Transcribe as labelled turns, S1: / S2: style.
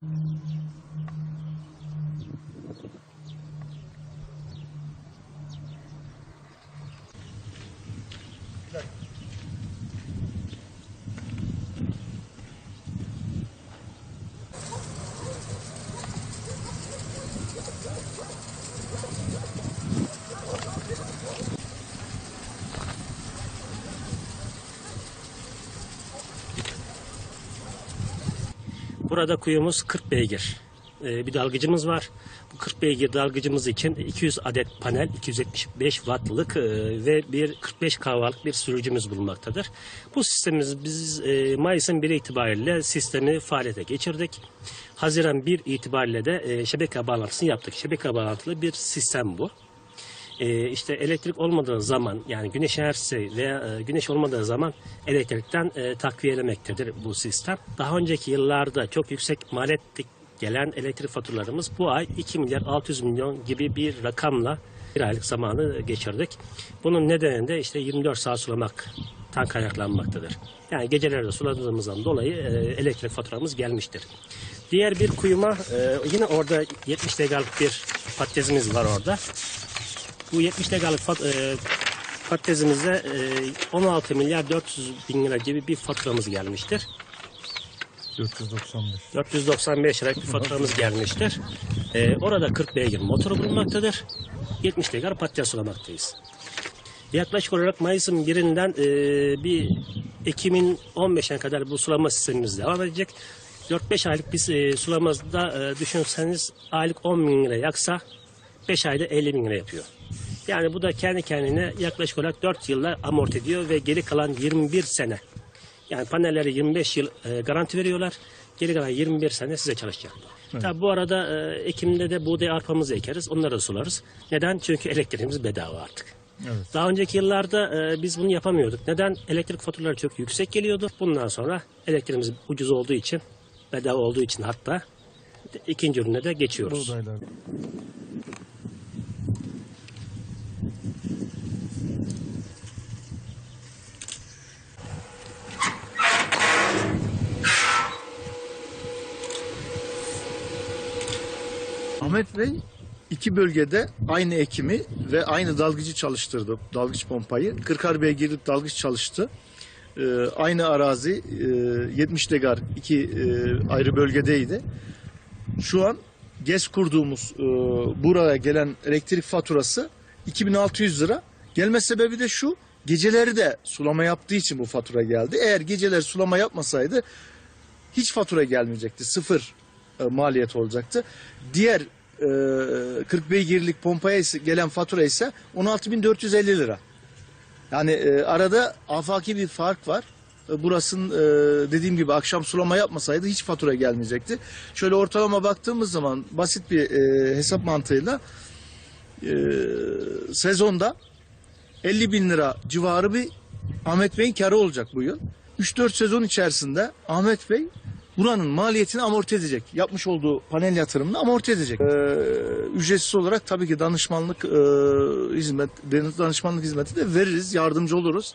S1: 山頂にあるのは、Burada kuyumuz 40 beygir. Ee, bir dalgıcımız var. Bu 40 beygir dalgıcımız için 200 adet panel, 275 wattlık e, ve bir 45 kahvalık bir sürücümüz bulunmaktadır. Bu sistemimiz biz e, Mayıs'ın 1 itibariyle sistemi faaliyete geçirdik. Haziran 1 itibariyle de e, şebeke bağlantısını yaptık. Şebeke bağlantılı bir sistem bu. Ee, işte elektrik olmadığı zaman yani güneş enerjisi veya e, güneş olmadığı zaman elektrikten e, takviyelemektedir bu sistem. Daha önceki yıllarda çok yüksek maliyetli gelen elektrik faturalarımız bu ay 2 milyar 600 milyon gibi bir rakamla bir aylık zamanı geçirdik. Bunun nedeni de işte 24 saat sulamaktan kaynaklanmaktadır. Yani gecelerde suladığımızdan dolayı e, elektrik faturamız gelmiştir. Diğer bir kuyuma e, yine orada 70 degalık bir patatesimiz var orada. Bu 70 degalık fat, e, patatesimize e, 16 milyar 400 bin lira gibi bir faturamız gelmiştir.
S2: 495.
S1: 495 lira bir faturamız gelmiştir. E, orada 40 beygir motoru bulunmaktadır. 70 degar patates sulamaktayız. Yaklaşık olarak Mayıs'ın birinden e, bir Ekim'in 15'ine kadar bu sulama sistemimiz devam edecek. 4-5 aylık bir e, sulamazda e, düşünseniz aylık 10 bin lira yaksa 5 ayda 50 bin lira yapıyor. Yani bu da kendi kendine yaklaşık olarak 4 yılla amorti ediyor ve geri kalan 21 sene. Yani panelleri 25 yıl e, garanti veriyorlar. Geri kalan 21 sene size çalışacak. Tabii bu arada e, Ekim'de de buğday arpamızı ekeriz. Onları da sularız. Neden? Çünkü elektriğimiz bedava artık.
S2: Evet.
S1: Daha önceki yıllarda e, biz bunu yapamıyorduk. Neden? Elektrik faturaları çok yüksek geliyordu. Bundan sonra elektriğimiz ucuz olduğu için, bedava olduğu için hatta ikinci ürüne de geçiyoruz.
S2: Buğdaylar.
S3: Ahmet Bey iki bölgede aynı ekimi ve aynı dalgıcı çalıştırdı. Dalgıç pompayı. Kırkar girip dalgıç çalıştı. Ee, aynı arazi e, 70 degar iki e, ayrı bölgedeydi. Şu an GES kurduğumuz e, buraya gelen elektrik faturası 2600 lira. Gelme sebebi de şu. Geceleri de sulama yaptığı için bu fatura geldi. Eğer geceleri sulama yapmasaydı hiç fatura gelmeyecekti. Sıfır e, maliyet olacaktı. Diğer 40 beygirlik pompaya gelen fatura ise 16.450 lira. Yani e, arada afaki bir fark var. E, Burasının e, dediğim gibi akşam sulama yapmasaydı hiç fatura gelmeyecekti. Şöyle ortalama baktığımız zaman basit bir e, hesap mantığıyla e, sezonda 50 bin lira civarı bir Ahmet Bey'in karı olacak bu yıl. 3-4 sezon içerisinde Ahmet Bey buranın maliyetini amorti edecek. Yapmış olduğu panel yatırımını amorti edecek. Ee, ücretsiz olarak tabii ki danışmanlık e, hizmet danışmanlık hizmeti de veririz, yardımcı oluruz.